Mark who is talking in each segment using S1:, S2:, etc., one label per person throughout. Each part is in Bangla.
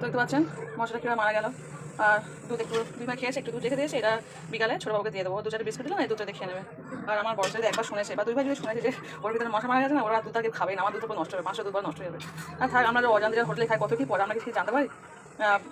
S1: তো দেখতে পাচ্ছেন মশলা কীভাবে মারা গেল। আর দুধ একটু দুই ভাই খেয়েছে, একটু দুধ রেখে দিয়েছে, এটা বিকালে ছোটো বাবুকে দিয়ে দেবো। দু চারটে বিস্কুট দিলাম এই দুধটা খেয়ে নেবে। আর আমার বড় ছেলে একবার শুনেছে, বা দুই ভাই যদি শুনেছে যে ওর ভিতরে মশা মারা গেছে না, ওরা দুধ তাকে খাবে না, আমার দুধ নষ্ট হবে পাঁচশো দুধ নষ্ট হয়ে যাবে। আর থাক, আমরা যে অজান্তের হোটেলে খাই, কত কি পরে, আমরা কিছু জানতে পারি?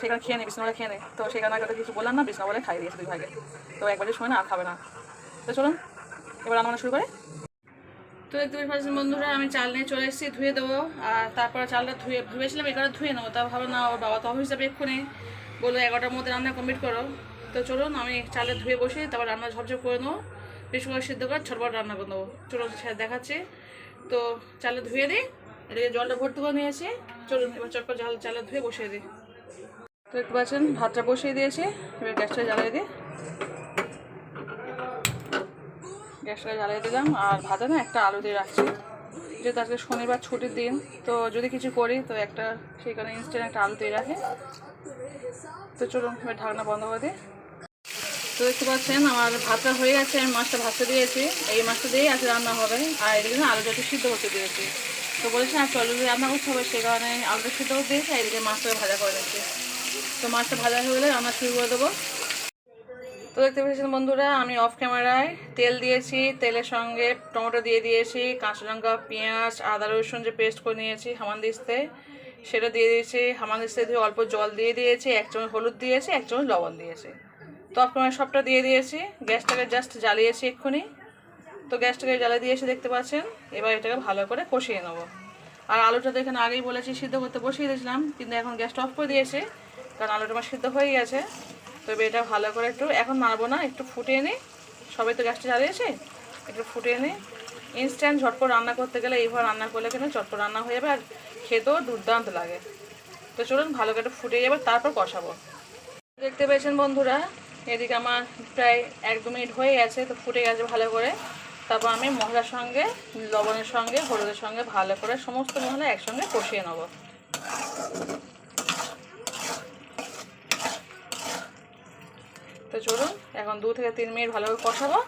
S1: সেখানে খেয়ে নেই বিষ্ণুবলে খেয়ে নেই তো সেখানে একটা কিছু বললাম না বিষ্ণু বলে খাই দিয়েছে দুই ভাইকে। তো একবার শুনে না, আর খাবে না। তো চলুন, এবার রান্না শুরু করে। তো দেখতে পাচ্ছেন বন্ধুরা, আমি চাল নিয়ে চলে এসেছি, ধুয়ে দেবো। আর তারপরে চালটা ধুয়ে, ভেবেছিলাম এগারো ধুয়ে নেব, তা ভাবো না, ওর বাবা তো অফিস যাবে এক্ষুনি। বলল, এগারোটার মধ্যে রান্না কমপ্লিট করো। তো চলুন, আমি চালে ধুয়ে বসে, তারপর রান্না ঝপঝপ করে নেব। বেশি করে সিদ্ধ করে ছটপট রান্না করে নেব। চলুন, সেটা দেখাচ্ছি। তো চালে ধুয়ে দিই, এদিকে জলটা ভর্তি করে নিয়েছি। চলুন, এবার চটপট জল চালে ধুয়ে বসিয়ে দিই। তো দেখতে পাচ্ছেন, ভাতটা বসিয়ে দিয়েছি, এবার গ্যাসটা জ্বালিয়ে দিই। গ্যাসটা জ্বালিয়ে দিলাম। আর ভাতে না একটা আলু দিয়ে রাখছি। যেহেতু আজকে শনিবার ছুটির দিন, তো যদি কিছু করি, তো একটা কারণে ইনস্ট্যান্ট একটা আলু দিয়ে রাখে। তো চলুন ঢাকনা বন্ধ করে দিই। তো দেখতে পাচ্ছেন, আমার ভাতটা হয়ে গেছে, আমি মাছটা ভাজতে দিয়েছি। এই মাছটা দিয়েই আজকে রান্না হবে। আর এদিকে না আলুটা একটু সিদ্ধ করতে দিয়েছি। তো বলেছি, আর চলো, যদি রান্না করতে হবে সেই কারণে আলুটা সিদ্ধ করতে দিয়েছি, আর এদিকে মাছটা ভাজা করে দিয়েছি তো মাছটা ভাজা হয়ে গেলে রান্না শুরু করে দেবো। তো দেখতে পেয়েছেন বন্ধুরা, আমি অফ ক্যামেরায় তেল দিয়েছি, তেলের সঙ্গে টমেটো দিয়ে দিয়েছি, কাঁচা লঙ্কা, পেঁয়াজ, আদা, রসুন যে পেস্ট করে নিয়েছি, হামানদিস্তে সেটা দিয়ে দিয়েছি, হামানদিস্তে দিয়ে অল্প জল দিয়ে দিয়েছি, এক চামচ হলুদ দিয়েছি, এক চামচ লবণ দিয়েছি। তো অফ ক্যামেরা সবটা দিয়ে দিয়েছি, গ্যাসটাকে জাস্ট জ্বালিয়েছি এক্ষুনি। তো গ্যাসটাকে জ্বালিয়ে দিয়েছি, দেখতে পাচ্ছেন, এবার এটাকে ভালো করে কষিয়ে নেব। আর আলুটা তো এখানে আগেই বলেছি, সিদ্ধ করতে বসিয়ে দিয়েছিলাম, কিন্তু এখন গ্যাসটা অফ করে দিয়েছি, কারণ আলুটা আমার সিদ্ধ হয়ে গেছে। তবে এটা ভালো করে একটু, এখন মারবো না, একটু ফুটিয়ে নিই সবাই তো গ্যাসটা জ্বালিয়েছে, একটু ফুটিয়ে নিই ইনস্ট্যান্ট ঝটপট রান্না করতে গেলে এইভাবে রান্না করলে কিন্তু চটপট রান্না হয়ে যাবে, আর খেতেও দুর্দান্ত লাগে। তো চলুন ভালো করে ফুটিয়ে যাবে তারপর কষাবো। দেখতে পেয়েছেন বন্ধুরা, এদিকে আমার প্রায় এক দু মিনিট হয়ে গেছে, তো ফুটে গেছে ভালো করে। তারপর আমি মশলার সঙ্গে, লবণের সঙ্গে, হলুদের সঙ্গে ভালো করে সমস্ত মশলা একসঙ্গে কষিয়ে নেব। তো চলুন, এখন দু থেকে তিন মিনিট ভালোভাবে কষাবো।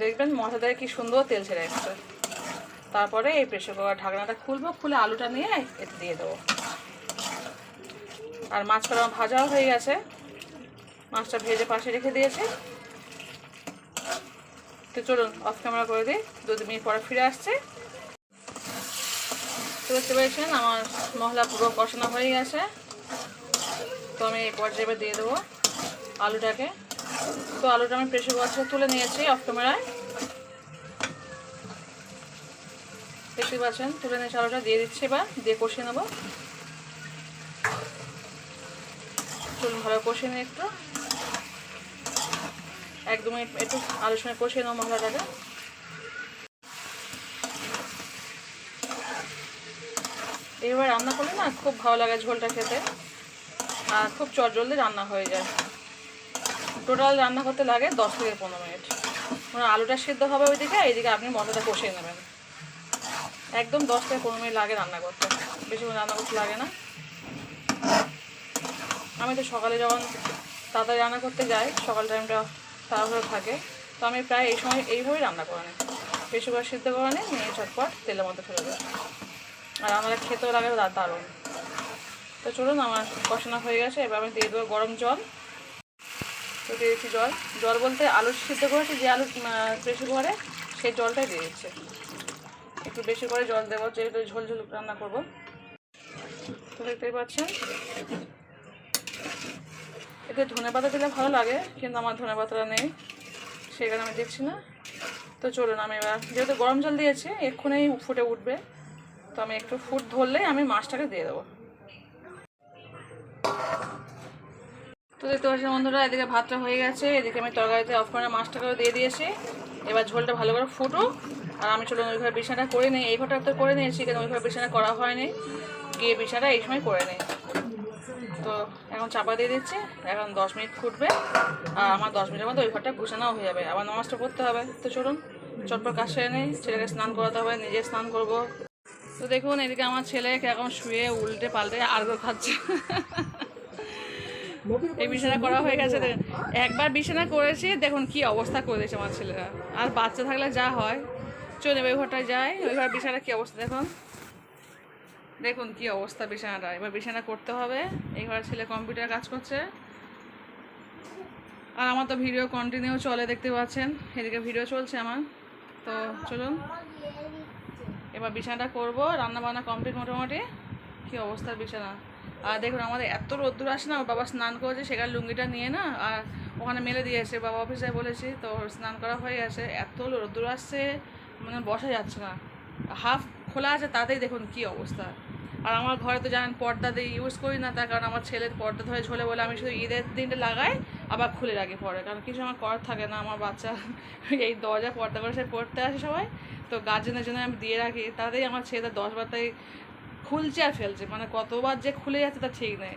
S1: দেখবেন মশলা কি সুন্দর তেল ছেড়ে এসছে তারপরে এই প্রেশার কুকার ঢাকনাটা খুলবো, খুলে আলুটা নিয়ে এতে দিয়ে দেবো। আর মাছটা আমার ভাজাও হয়ে গেছে। মাছটা ভেজে পাশে রেখে দিয়েছি। তো চলুন অফ ক্যামেরা করে দিই। দু তিন মিনিট পরে ফিরে আসছে। তো দেখতে পেয়েছেন আমার মশলা পুরো কষানো হয়ে গেছে। তো আমি এই পর্যায়ে দিয়ে দেবো আলুটাকে। তো আলুটা আমি প্রেশার কুকার তুলে নিয়েছি অফ ক্যামেরায় দেখতে পাচ্ছেন, তুলে নিয়েছি আলুটা, দিয়ে দিচ্ছি এবার, দিয়ে কষিয়ে নেব। চলুন ভালো কষিয়ে নিই একটু। এক দু মিনিট একটু আলুর সঙ্গে কষিয়ে নেব মশলাটাকে। এবার রান্না করলে না খুব ভালো লাগে ঝোলটা খেতে। আর খুব চটজলদি রান্না হয়ে যায়। টোটাল রান্না করতে লাগে দশ থেকে পনেরো মিনিট। মানে আলুটা সিদ্ধ হবে ওইদিকে, এইদিকে আপনি মশলাটা কষিয়ে নেবেন। একদম দশ থেকে পনেরো মিনিট লাগে রান্না করতে। বেশিক্ষণ রান্না করতে লাগে না। আমি তো সকালে যখন তাড়াতাড়ি রান্না করতে যাই, সকাল টাইমটা তাড়াহুড়ো থাকে। তো আমি প্রায় এই সময় এইভাবেই রান্না করে নিই। বেশি করে সিদ্ধ করে নিই, নিয়ে চটপট তেলের মধ্যে ফেলে দেয় আর আমরা খেতেও লাগে দারুণ। তো চলুন, আমার কষানো হয়ে গেছে। এবার আমি দিয়ে দেবো গরম জল। তো দিয়ে দিচ্ছি জল। জল বলতে আলু সিদ্ধ করেছি, যে আলু প্রেশার কুকারে সেই জলটাই দিয়ে দিচ্ছে। একটু বেশি করে জল দেবো, যেহেতু ঝোল ঝোল রান্না করব। তো দেখতেই পাচ্ছেন। এতে ধনে পাতা দিলে ভালো লাগে, কিন্তু আমার ধনে পাতাটা নেই, সেই কারণে আমি দেখছি না। তো চলুন, আমি এবার যেহেতু গরম জল দিয়েছি, এক্ষুনি ফুটে উঠবে। তো আমি একটু ফুট ধরলেই আমি মাছটাকে দিয়ে দেবো। তো দেখতে পাচ্ছেন বন্ধুরা, এদিকে ভাতটা হয়ে গেছে। এদিকে আমি তরকারিতে অফ করে মাছটাকেও দিয়ে দিয়েছি। এবার ঝোলটা ভালো করে ফুটো আর আমি চলুন ওইভাবে বিছানাটা করে নিই। এই ঘরটা তো করে নিয়েছি, কিন্তু ওইভাবে বিছানা করা হয়নি। গিয়ে বিছানাটা এই সময় করে নিই। তো এখন চাপা দিয়ে দিচ্ছি। এখন দশ মিনিট ফুটবে। আর আমার দশ মিনিটের মধ্যে ওই ঘরটা গুছানোও হয়ে যাবে। আবার নামাজটা পড়তে হবে। তো চলুন, চটপট কাজ সেরে নেই। ছেলেকে স্নান করাতে হবে নিজে স্নান করব। তো দেখুন, এদিকে আমার ছেলে এখন শুয়ে উল্টে পাল্টে আর্গ খাচ্ছে। এই বিছানা করা হয়ে গেছে। একবার বিছানা করেছি দেখুন কি অবস্থা করে দিয়েছে আমার ছেলেরা। আর বাচ্চা থাকলে যা হয় চলে ওই ঘরটায় যায় ওই ঘর বিছানা কি অবস্থা দেখুন। দেখুন কি অবস্থা বিছানাটা। এবার বিছানা করতে হবে এই ঘরে ছেলে কম্পিউটার কাজ করছে। আর আমার তো ভিডিও কন্টিনিউ চলে দেখতে পাচ্ছেন। এদিকে ভিডিও চলছে আমার। তো চলুন এবার বিছানাটা করব রান্না বান্না কমপ্লিট মোটামুটি। কি অবস্থার বিছানা? আর দেখুন, আমাদের এত রোদ্দুর আসে না বাবা স্নান করেছে সেখানে লুঙ্গিটা নিয়ে না, আর ওখানে মেলে দিয়েছে বাবা অফিসে বলেছি, তো স্নান করা হয়ে গেছে, এত রোদ্দুর আসছে মানে বসা যাচ্ছে না। হাফ খোলা আছে, তাতেই দেখুন কি অবস্থা। আর আমার ঘরে তো জানেন, পর্দা দিয়ে ইউজ করি না, তার কারণ আমার ছেলের পর্দা ধরে ঝোলে বলে আমি শুধু ঈদের দিনটা লাগাই, আবার খুলে রাখি পরে। কারণ কিছু আমার করার থাকে না, আমার বাচ্চা, এই দরজা পর্দা করে সে পড়তে আসে সবাই, তো গার্জেনের জন্য আমি দিয়ে রাখি। তাতেই আমার ছেলেটা দশ বার তাই খুলছে আর ফেলছে মানে কতবার যে খুলে যাচ্ছে তা ঠিক নেই।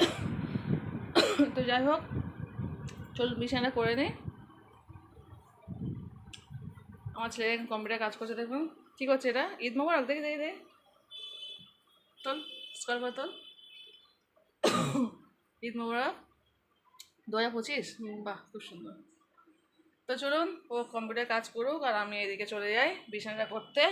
S1: তো যাই হোক চলুন বিছানা করে নিই আমার ছেলে কম্পিউটার কাজ করছে দেখুন কী করছে এটা? ঈদ মোবারক, দেখি দেখি দেখি। চল স্কল করে তোল। ঈদ মোবারক। দু হাজার পঁচিশ বাহ, খুব সুন্দর। তো চলুন, ও কম্পিউটার কাজ করুক আর আমি এদিকে চলে যাই বিছানাটা করতে।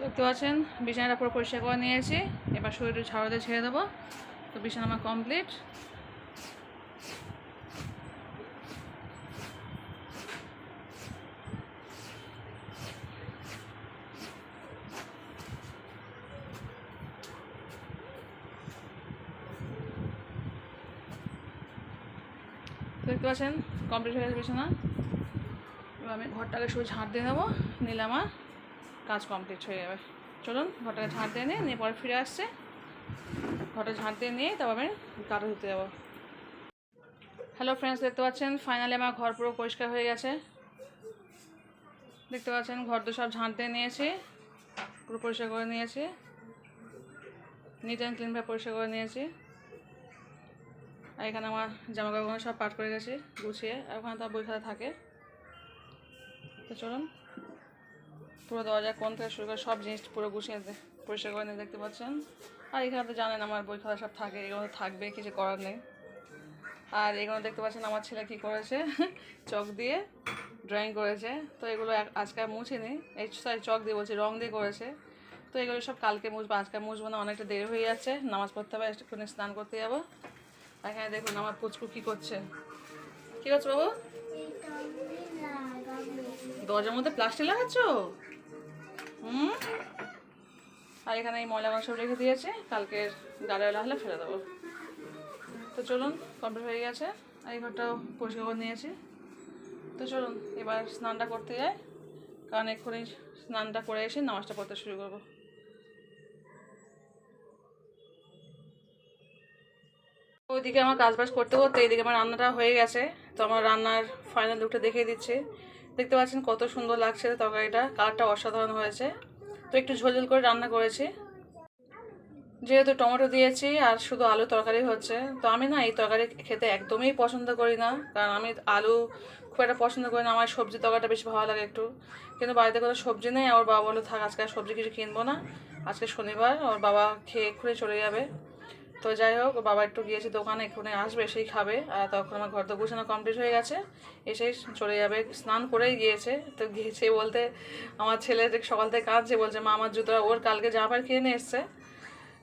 S1: দেখতে পাচ্ছেন বিছানাটা পুরো পরিষ্কার করে নিয়েছি। এবার শরীরটা ঝাড়াতে ছেড়ে দেবো। তো বিছানা আমার কমপ্লিট দেখতে পাচ্ছেন কমপ্লিট হয়ে গেছে বিছানা। এবার আমি ঘরটাকে শুধু ঝাঁট দিয়ে নেব নিলে আমার কাজ কমপ্লিট হয়ে যাবে। চলুন, ঘরটাকে ঝাঁট দিয়ে নিয়ে নিয়ে পরে ফিরে আসছে। ঘরটা ঝাঁট দিয়ে নিয়ে তারপর আমি কাটা ধুতে যাব। হ্যালো ফ্রেন্ডস দেখতে পাচ্ছেন ফাইনালি আমার ঘর পুরো পরিষ্কার হয়ে গেছে। দেখতে পাচ্ছেন, ঘর তো সব ঝাঁট দিয়ে নিয়েছি, পুরো পরিষ্কার করে নিয়েছি। নিট অ্যান্ড ক্লিনভাবে পরিষ্কার করে নিয়েছি। আর এখানে আমার জামা কাপড় সব পাট করে গেছি, গুছিয়ে, আর ওখানে তো বই খাতা থাকে। তো চলুন। পুরো দরজা কোন থেকে শুরু করে সব জিনিস পুরো গুছিয়ে পরিষ্কার করে নিয়ে দেখতে পাচ্ছেন। আর এখানে তো জানেন আমার বই খাতা সব থাকে এগুলো তো থাকবে কিছু করার নেই। আর এগুলো দেখতে পাচ্ছেন আমার ছেলে কী করেছে? চক দিয়ে ড্রয়িং করেছে। তো এগুলো আজকে আর মুছিনি এই সরি চক দিয়ে বলছি রং দিয়ে করেছে। তো এগুলো সব কালকে মুছবো আজকে মুছবো না অনেকটা দেরি হয়ে যাচ্ছে। নামাজ পড়তে হবে একটুখানি স্নান করতে যাব। আর এখানে দেখুন আমার পুচকু কী করছে। কী করছে বাবু? দরজার মধ্যে প্লাস্টিক লাগাচ্ছ? হুম? আর এখানে এই ময়লা সব রেখে দিয়েছে। কালকের গাড়িওয়ালা হলে ফেলে দেবো। তো চলুন, কমপ্লিট হয়ে গেছে। আর এই ঘরটাও পরিষ্কার করে নিয়েছি। তো চলুন, এবার স্নানটা করতে যাই। কারণ এক্ষুনি স্নানটা করে এসে নামাজটা পড়তে শুরু করব। ওইদিকে আমার কাজবাজ করতে করতে এইদিকে আমার রান্নাটা হয়ে গেছে। তো আমার রান্নার ফাইনাল লুকটা দেখিয়ে দিচ্ছি। দেখতে পাচ্ছেন কত সুন্দর লাগছে তরকারিটা, কালারটা অসাধারণ হয়েছে। তো একটু ঝোল ঝোল করে রান্না করেছি। যেহেতু টমেটো দিয়েছি আর শুধু আলু তরকারি হচ্ছে, তো আমি না এই তরকারি খেতে একদমই পছন্দ করি না। কারণ আমি আলু খুব একটা পছন্দ করি না, আমার সবজি তরকারিটা বেশি ভালো লাগে একটু। কিন্তু বাড়িতে কোনো সবজি নেই আমার বাবা বলে থাক, আজকে সবজি কিছু কিনবো না। আজকে শনিবার, ওর বাবা খেয়ে খুঁড়ে চলে যাবে। তো যাই হোক, বাবা একটু গিয়েছে দোকানে, এক্ষুনি আসবে, সেই খাবে। আর তখন আমার ঘর তো গুছানো কমপ্লিট হয়ে গেছে। এসেই চলে যাবে, স্নান করেই গিয়েছে। তো গিয়েছে বলতে আমার ছেলে সকাল থেকে কাঁদছে, বলছে, মা, আমার জুতোটা ওর কালকে জামা প্যান্ট কিনে নিয়ে এসছে।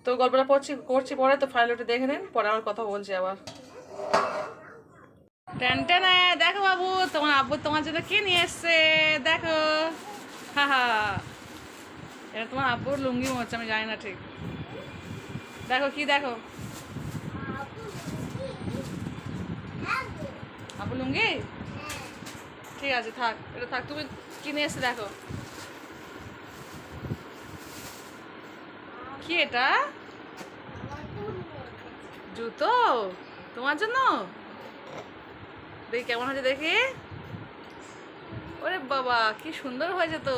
S1: তো গল্পটা পড়ছি, করছি পরে, তো ফাইল ওটা দেখে নিন, পরে আমার কথা বলছি আবার। দেখো বাবু, তোমার আব্বু তোমার জন্য কে নিয়ে এসছে? দেখো। হা হা। এটা তোমার আব্বুর লুঙ্গি হচ্ছে, আমি জানি না ঠিক। দেখো, কি দেখো? আব্বু লুঙ্গি? ঠিক আছে, থাক, এটা থাক, তুমি কিনে এসে দেখো। কি এটা? জুতো? তোমার জন্য? দেখি, কেমন হয়েছে দেখি। ওরে বাবা, কি সুন্দর হয়েছে তো।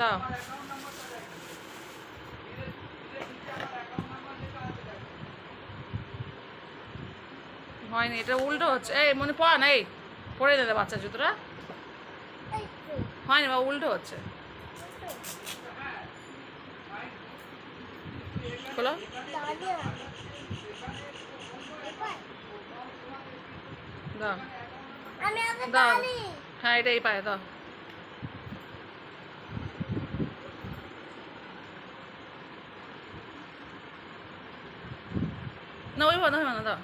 S1: দাও। হয়নি এটা উল্টো হচ্ছে। এই মনে পড়া না এই পড়ে দিলে বাচ্চা জুতোটা। হয়নি বা উল্টো হচ্ছে। খোলো। দাও। দাও। হ্যাঁ এটা এই পায়ে দাও। না ওই না ওই না দাও।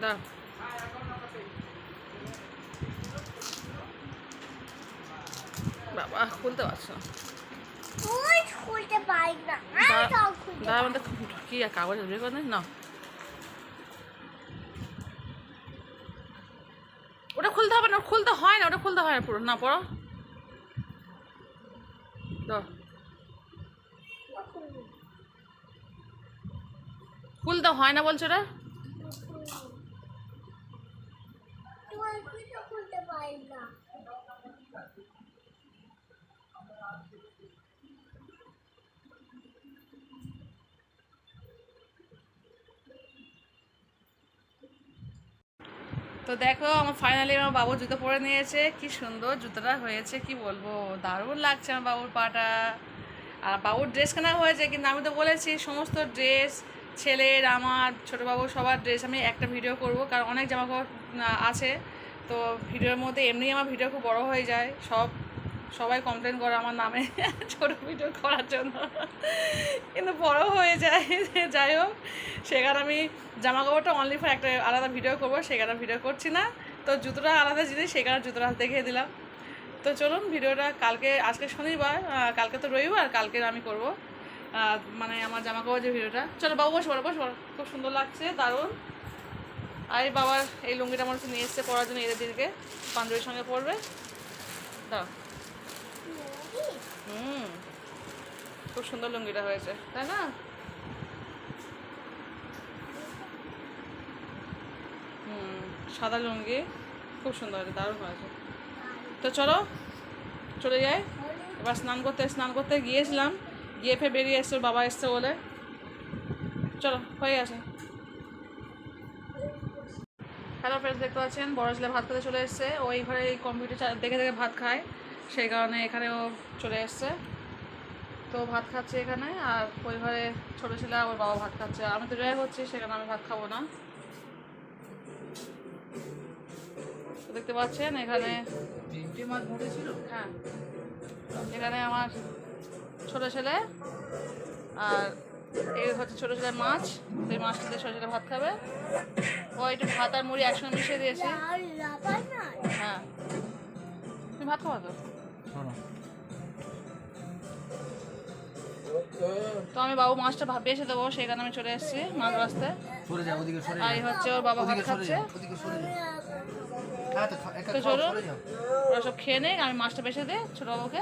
S1: দাও বাবা খুলতে পারছ না।
S2: খুলতে পারি না। আমি সব খুলতে
S1: দাঁড়া আমাদের কি আর কাগজ বের করে না ওটা খুলতে হবে না খুলতে হয় না ওটা খুলতে হয় না পুরো। না পড়ো। খুলতে হয় না বলছো ওটা
S2: তুই তো খুলতে পারি না
S1: তো দেখো, আমার ফাইনালি আমার বাবু জুতো পরে নিয়েছে। কি সুন্দর জুতোটা হয়েছে, কি বলব? দারুণ লাগছে আমার বাবুর পাটা। আর বাবুর ড্রেস কেনা হয়েছে, কিন্তু আমি তো বলেছি, সমস্ত ড্রেস ছেলের, আমার, ছোটো বাবু সবার ড্রেস আমি একটা ভিডিও করব, কারণ অনেক জামা কাপড় আছে। তো ভিডিওর মধ্যে এমনি আমার ভিডিও খুব বড় হয়ে যায়। সব, সবাই কমপ্লেন করে আমার নামে ছোট ভিডিও করার জন্য। কিন্তু বড় হয়ে যায়। যাই হোক, সেখানে আমি জামা কাপড়টা অনলি ফর একটা আলাদা ভিডিও করব, সেখানে ভিডিও করছি না। তো জুতোটা আলাদা জিনিস, সেখানে জুতোটা দেখিয়ে দিলাম। তো চলুন ভিডিওটা কালকে, আজকে শনিবার কালকে তো রবিবার, কালকে আমি করব। মানে আমার জামা কাপড় যে ভিডিওটা। চলো বাবু, বসে পড়ো বসে। খুব সুন্দর লাগছে, দারুণ। আর বাবার এই লুঙ্গিটা আমার নিয়ে এসছে পরার জন্য, এদের দিনকে পাঞ্জাবির সঙ্গে পরবে? দাও হুম। খুব সুন্দর লুঙ্গিটা হয়েছে, তাই না? হুম, সাদা লুঙ্গি, খুব সুন্দর হয়েছে দারুণ হয়েছে। তো চলো, চলে যাই। এবার স্নান করতে স্নান করতে গিয়েছিলাম, গিয়ে ফের বেরিয়ে এসছে বাবা এসছে বলে। চলো, হয়ে গেছে। হ্যালো ফ্রেন্ডস দেখতে পাচ্ছেন? বড় ছেলে ভাত খেতে চলে এসছে। ও এই ঘরে এই কম্পিউটার দেখে দেখে ভাত খায়। সেই কারণে এখানে ও চলে এসছে। তো ভাত খাচ্ছে এখানে আর ওই ঘরে ছোটো ছেলে আর ওর বাবা ভাত খাচ্ছে। আমি তো ড্রাইভ হচ্ছি সেখানে আমি ভাত খাব না। দেখতে পাচ্ছেন এখানে হ্যাঁ। এখানে আমার ছোট ছেলে আর এই হচ্ছে ছোট ছেলের মাছ। এই মাছটা দিয়ে ছোট ছেলে ভাত খাবে। ও একটু ভাত আর মুড়ি একসঙ্গে মিশিয়ে দিয়েছি। হ্যাঁ। তুমি ভাত খাওয়া তো? তো আমি বাবু মাছটা ভাব বেছে দেবো সেই কারণে আমি চলে এসেছি মাছ বাঁচতে আর হচ্ছে ওর বাবা ভাত খাচ্ছে।
S3: তো খা- একটা
S1: তো
S3: খাও
S1: চলো।
S3: সরে যাও।
S1: ওরা সব খেয়ে নেই আমি মাছটা বেছে দিই ছোটো বাবুকে।